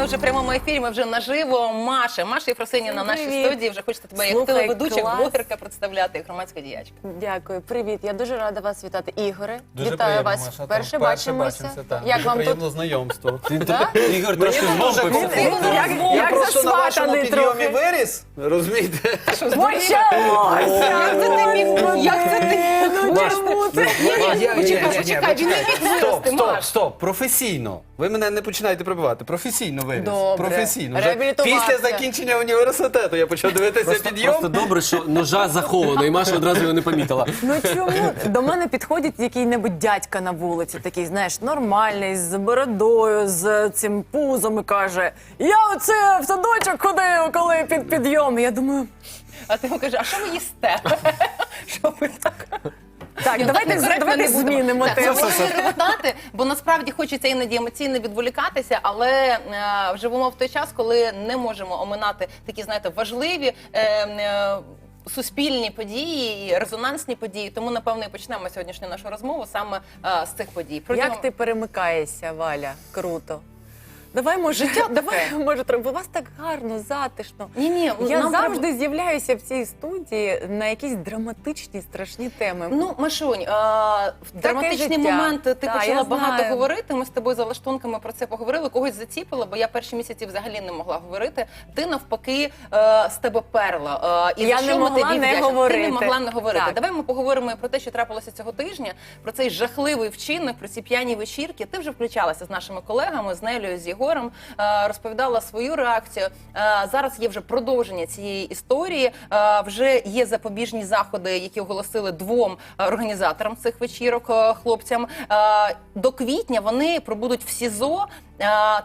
Ми вже в прямому ефірі, ми вже наживо. Маша, Маша Єфросиніна на нашій Привіт. студії. Вже хочете тебе як Слухай, телеведуча, клас. блогерка представляти, як громадська діячка. Дякую, привіт. Я дуже рада вас вітати. Ігоре, Дуже вітаю приємно, вас. Маша. Вперше Там бачимося. так. Як Дуже вам приємно тут? знайомство. Ігор трошки змовпився. Як, Я як просто на вашому засватаний підйомі трохи. виріс, розумієте? Почалося! Як це ти міг? Як це ти? Ну чому це? Почекай, почекай, він не міг Стоп, вирости, стоп, Маш. стоп, професійно. Ви мене не починаєте прибивати. Професійно виріс. Добре. Професійно. Вже Реабілітувався. після закінчення університету я почав дивитися Просто, підйом. просто добре, що ножа заховано, і Маша одразу його не помітила. Ну чому до мене підходить який-небудь дядька на вулиці, такий, знаєш, нормальний, з бородою, з цим пузом і каже: Я оце в садочок ходив, коли під підйом. Я думаю, А ти йому кажеш, а що ви їсте? Що ви так? Так, давайте, давайте змінимо тему. ми можемо репетати, бо насправді хочеться іноді емоційно відволікатися, але е, живемо в той час, коли не можемо оминати такі, знаєте, важливі. Е, е, Суспільні події і резонансні події, тому напевно і почнемо сьогоднішню нашу розмову саме е, з цих подій. Як ти перемикаєшся, Валя? Круто. Давай, може, давай, може, треба. У вас так гарно, затишно. Ні, ні, Я нам завжди треба- з'являюся в цій студії на якісь драматичні, страшні теми. Ну, Машунь, е, в драматичні життя. моменти ти Та, почала багато знаю. говорити. Ми з тобою за лаштунками про це поговорили. Когось заціпила, бо я перші місяці взагалі не могла говорити. Ти навпаки е, з тебе перла. Е, і Я за не що ми могла тобі не вдячні. Ти говорити. не могла не говорити. Так. Давай ми поговоримо про те, що трапилося цього тижня, про цей жахливий вчинок, про ці п'яні вечірки. Ти вже включалася з нашими колегами, з Нелею, з Єгором, е, розповідала свою реакцію. Е, зараз є вже продовження цієї історії. Е, вже є запобіжні заходи, які оголосили двом організаторам цих вечірок, хлопцям. До квітня вони пробудуть в СІЗО.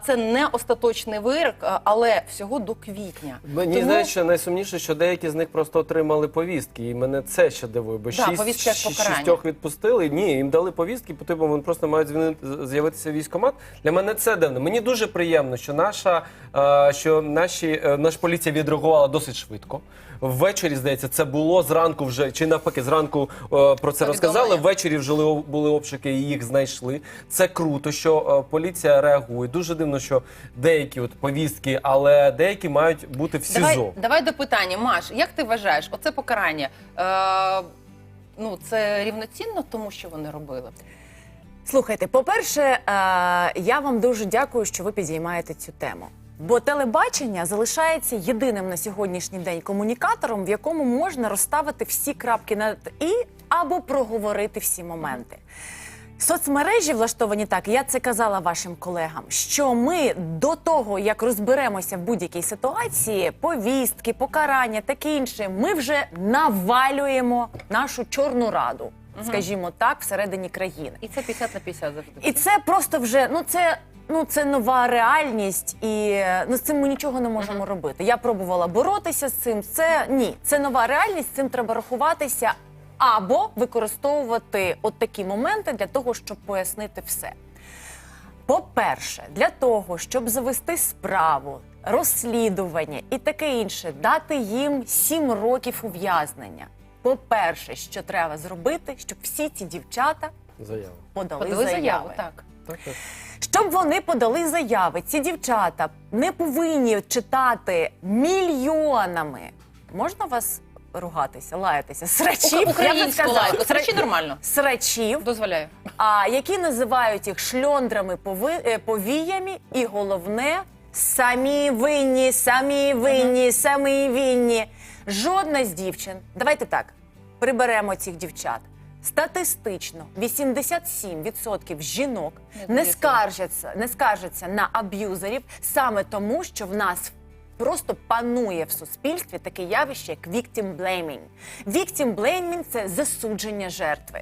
Це не остаточний вирок, але всього до квітня. Мені Тому- здається, що найсумніше, що деякі з них просто отримали повістки, і мене це ще дивує. Бо Да, шість, шістьох відпустили. Ні, їм дали повістки, по типу вони просто мають звільнити- з'явитися в військкомат. Для мене це дивно. Мені дуже приємно, що наша що наші е, наша поліція відреагувала досить швидко. Ввечері, здається, це було зранку вже чи навпаки, зранку е, про це розказали. Ввечері вже ли- були обшуки і їх знайшли. Це круто, що е, поліція реагує. Дуже дивно, що деякі от повістки, але деякі мають бути в СІЗО. Давай, давай до питання, Маш, як ти вважаєш, оце покарання? Е, ну, це рівноцінно тому, що вони робили? Слухайте, по-перше, е, я вам дуже дякую, що ви підіймаєте цю тему. Бо телебачення залишається єдиним на сьогоднішній день комунікатором, в якому можна розставити всі крапки над і або проговорити всі моменти. Соцмережі влаштовані так, я це казала вашим колегам, що ми до того, як розберемося в будь-якій ситуації, повістки, покарання, таке інше, ми вже навалюємо нашу чорну раду, скажімо так, всередині країни. І це 50 на 50 завжди. І це просто вже ну це. Ну, це нова реальність, і ну з цим ми нічого не можемо робити. Я пробувала боротися з цим. Це ні, це нова реальність. З цим треба рахуватися або використовувати от такі моменти для того, щоб пояснити все. По-перше, для того, щоб завести справу, розслідування і таке інше, дати їм сім років ув'язнення. По-перше, що треба зробити, щоб всі ці дівчата Заява. подали, Подали заяви. заяву, так. Так, так. Щоб вони подали заяви, ці дівчата не повинні читати мільйонами. Можна вас ругатися, лаятися? Срачів, Українську лайку. Це Сра- речі нормально. Срачів, Дозволяю. а які називають їх шльондрами, пови- е, повіями, і головне самі винні, самі винні, самі винні. Жодна з дівчин. Давайте так приберемо цих дівчат. Статистично 87% жінок Не скаржаться, не скаржаться на аб'юзерів саме тому, що в нас просто панує в суспільстві таке явище, як victim blaming. Victim blaming – це засудження жертви.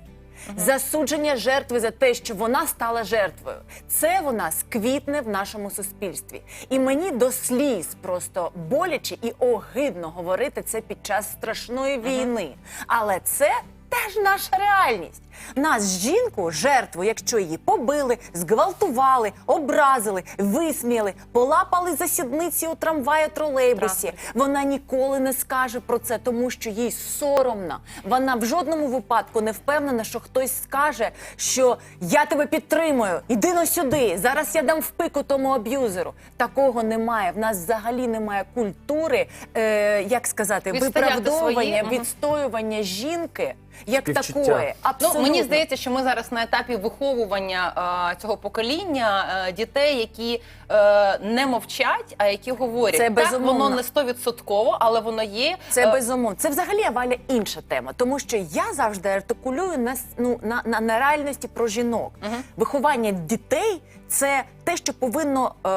Засудження жертви за те, що вона стала жертвою. Це вона сквітне в нашому суспільстві. І мені до сліз просто боляче і огидно говорити це під час страшної війни. Але це те, ж наша реальність. Нас, жінку, жертву, якщо її побили, зґвалтували, образили, висміяли, полапали за сідниці у трамваї, тролейбусі. Вона ніколи не скаже про це, тому що їй соромно. Вона в жодному випадку не впевнена, що хтось скаже, що я тебе підтримую, іди но сюди. Зараз я дам в пику тому аб'юзеру. Такого немає. В нас взагалі немає культури, е, як сказати, Відстояти виправдовування, відстоювання жінки як Співчуття. такої. Ну, Абсолютно. Мені здається, що ми зараз на етапі виховування е, цього покоління е, дітей, які е, не мовчать, а які говорять. Це так, безумовно. воно не стовідсотково, але воно є. Це безумовно. Це взагалі Валя інша тема, тому що я завжди артикулюю на, ну, на, на, на реальності про жінок. Виховання дітей це те, що повинно е,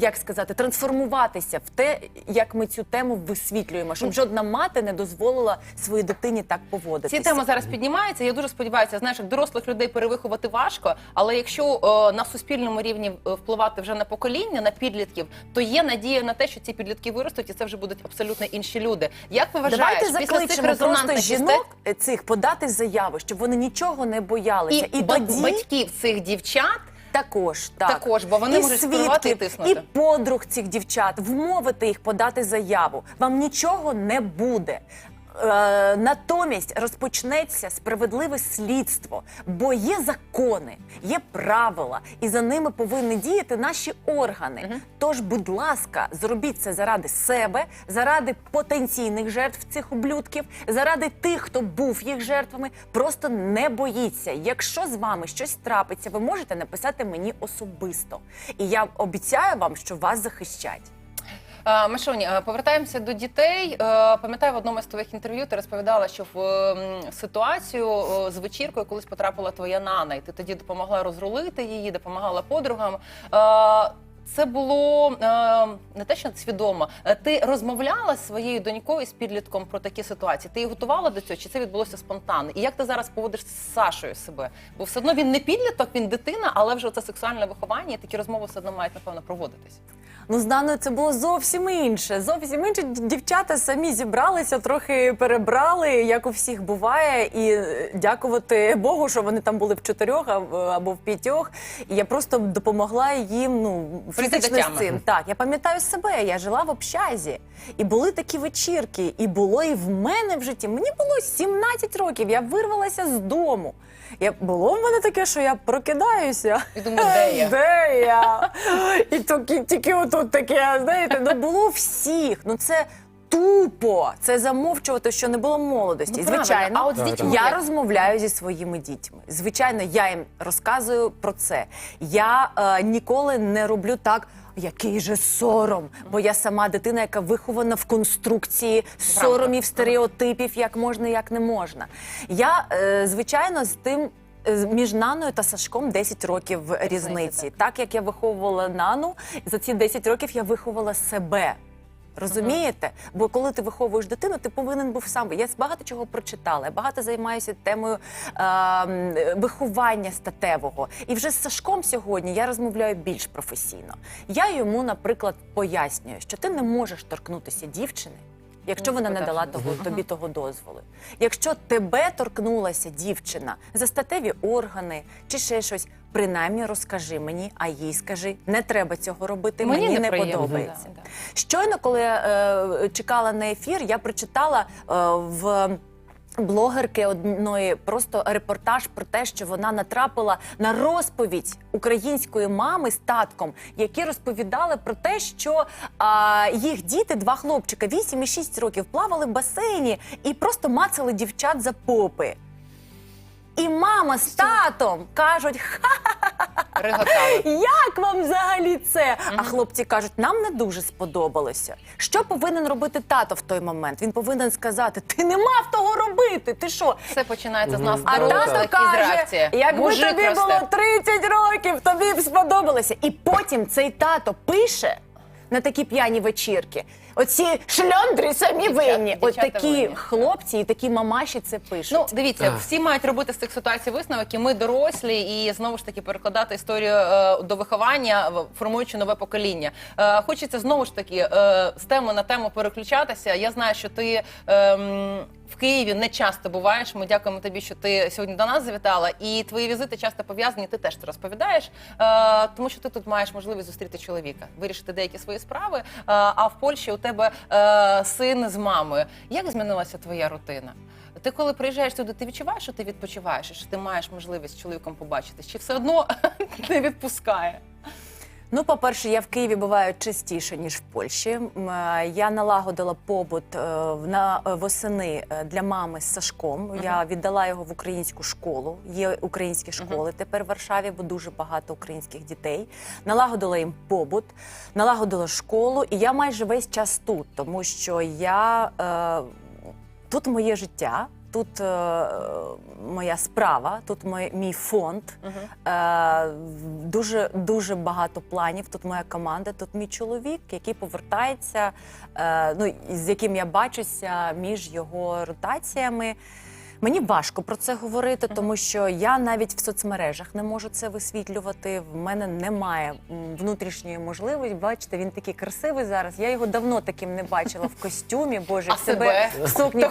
як сказати, трансформуватися в те, як ми цю тему висвітлюємо, щоб жодна мати не дозволила своїй дитині так поводитися. Ці теми зараз піднімаються. Я дуже сподіваюся, знаєш, як дорослих людей перевиховати важко. Але якщо е, на суспільному рівні е, впливати вже на покоління, на підлітків, то є надія на те, що ці підлітки виростуть, і це вже будуть абсолютно інші люди. Як ви вважаєш, Давайте після цих резонансних жінок цих подати заяву, щоб вони нічого не боялися. і, ба- батьків цих дівчат. Також так Також, бо вони і можуть впливати і тиснути. і подруг цих дівчат, вмовити їх подати заяву. Вам нічого не буде. Е, натомість розпочнеться справедливе слідство, бо є закони, є правила, і за ними повинні діяти наші органи. Тож, будь ласка, зробіть це заради себе, заради потенційних жертв цих ублюдків, заради тих, хто був їх жертвами. Просто не боїться. Якщо з вами щось трапиться, ви можете написати мені особисто. І я обіцяю вам, що вас захищать. Е, Машуні, е, повертаємося до дітей. Е, Пам'ятаю, в одному з твоїх інтерв'ю ти розповідала, що в ситуацію з вечіркою колись потрапила твоя нана, і ти тоді допомогла розрулити її, допомагала подругам. Це було не те, що свідомо. Ти розмовляла з своєю донькою з підлітком про такі ситуації. Ти її готувала до цього, чи це відбулося спонтанно? І як ти зараз поводиш з Сашою себе? Бо все одно він не підліток, він дитина, але вже це сексуальне виховання, і такі розмови все одно мають напевно проводитись. Ну, з Наною це було зовсім інше. Зовсім інше. Дівчата самі зібралися, трохи перебрали, як у всіх буває. І е, дякувати Богу, що вони там були в чотирьох або в п'ятьох. І я просто допомогла їм ну, фізично з цим. Так, я пам'ятаю себе, я жила в общазі. І були такі вечірки, і було і в мене в житті. Мені було 17 років, я вирвалася з дому. Я, було в мене таке, що я прокидаюся. І думаю, де я? Де я? І тільки, отут таке, знаєте, ну було всіх. Ну це тупо. Це замовчувати, що не було молодості. Ну. Звичайно, А от з дітьми я розмовляю зі своїми дітьми. Звичайно, я їм розказую про це. Я е, ніколи не роблю так. Який же сором, бо я сама дитина, яка вихована в конструкції соромів, стереотипів, як можна, як не можна. Я, е, звичайно, з тим е, між Наною та Сашком 10 років різниці. Так як я виховувала Нану, за ці 10 років я виховала себе. Розумієте? Бо коли ти виховуєш дитину, ти повинен був сам. Я багато чого прочитала, я багато займаюся темою е, виховання статевого. І вже з Сашком сьогодні я розмовляю більш професійно. Я йому, наприклад, пояснюю, що ти не можеш торкнутися дівчини. Якщо вона не дала того тобі того дозволу, якщо тебе торкнулася дівчина за статеві органи чи ще щось, принаймні розкажи мені, а їй скажи, не треба цього робити. Мені, не подобається. да, да. Щойно, коли я е, чекала на ефір, я прочитала е, в. Блогерки одної просто репортаж про те, що вона натрапила на розповідь української мами з татком, які розповідали про те, що а, їх діти, два хлопчика, 8 і 6 років, плавали в басейні і просто мацали дівчат за попи. І мама з татом кажуть: Реготали. як вам взагалі це? А хлопці кажуть, нам не дуже сподобалося. Що повинен робити тато в той момент? Він повинен сказати: ти не мав того робити. Ти що? Все починається з нас А дорослих тато із каже, реакції. якби Мужик тобі росте. було 30 років, тобі б сподобалося. І потім цей тато пише на такі п'яні вечірки. Оці шльондри самі винні. От дівчата такі винні. хлопці і такі мамаші це пишуть. Ну, дивіться, всі мають робити з цих ситуацій висновки. Ми дорослі і знову ж таки перекладати історію е, до виховання, в- формуючи нове покоління. Е, хочеться знову ж таки е, з теми на тему переключатися. Я знаю, що ти. ем, в Києві не часто буваєш. Ми дякуємо тобі, що ти сьогодні до нас завітала. І твої візити часто пов'язані. Ти теж це розповідаєш, е, тому що ти тут маєш можливість зустріти чоловіка, вирішити деякі свої справи. Е, а в Польщі у тебе е, син з мамою. Як змінилася твоя рутина? Ти коли приїжджаєш сюди, ти відчуваєш, що ти відпочиваєш, що ти маєш можливість з чоловіком побачитись? Чи все одно не відпускає? Ну, по-перше, я в Києві буваю частіше ніж в Польщі. Е, Я налагодила побут е, в- на е, восени для мами з Сашком. Я віддала його в українську школу. Є українські школи тепер в Варшаві, бо дуже багато українських дітей. Налагодила їм побут, налагодила школу, і я майже весь час тут, тому що я е, тут моє життя. Тут е, моя справа, тут мій, мій фонд. Е, дуже дуже багато планів. Тут моя команда, тут мій чоловік, який повертається, е, ну з яким я бачуся між його ротаціями. Мені важко про це говорити, тому що я навіть в соцмережах не можу це висвітлювати. В мене немає внутрішньої можливості. Бачите, він такий красивий зараз. Я його давно таким не бачила в костюмі. Боже, А в себе в сукні,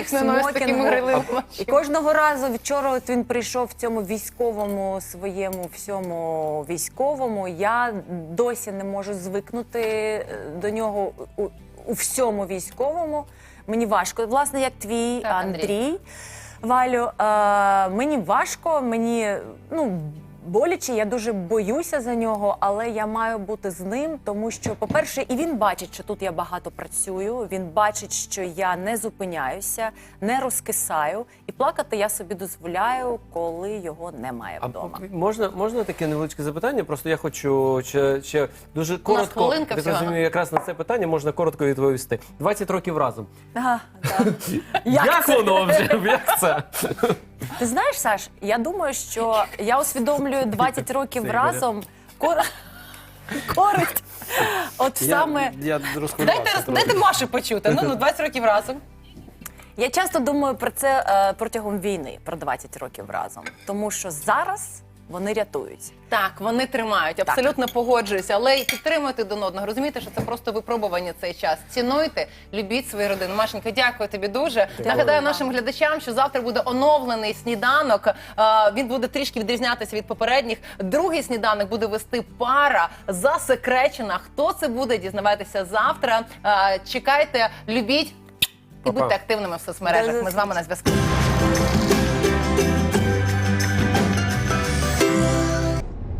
в смокінгу. І кожного разу вчора от він прийшов в цьому військовому своєму всьому військовому. Я досі не можу звикнути е, до нього у, у всьому військовому. Мені важко. Власне, як твій Так, Андрій. Андрій. Валю, е, мені важко, мені ну. Боляче, я дуже боюся за нього, але я маю бути з ним, тому що, по-перше, і він бачить, що тут я багато працюю. Він бачить, що я не зупиняюся, не розкисаю, і плакати я собі дозволяю, коли його немає А вдома. можна, можна таке невеличке запитання? Просто я хочу ще, ще дуже коротко. я розумію, якраз на це питання можна коротко відповісти. 20 років разом. Ага, так. Як, воно вже? Як це? Ти знаєш, Саш, я думаю, що я усвідомлюю 20 років Це разом кор... користь. От саме. Я, я розхвилювався Дайте, трохи. дайте Маші почути. Ну, ну 20 років разом. Я часто думаю про це е, протягом війни, про 20 років разом. Тому що зараз вони рятують. Так, вони тримають, абсолютно погоджуюся, але й підтримуйте один одного. Розумієте, що це просто випробування цей час. Цінуйте, любіть свою родину. Машенька, дякую тобі дуже. Нагадаю нашим глядачам, що завтра буде оновлений сніданок. Він буде трішки відрізнятися від попередніх. Другий сніданок буде вести пара засекречена. Хто це буде? Дізнавайтеся завтра. Чекайте, любіть і Па-па. будьте активними в соцмережах. Ми з вами на зв'язку.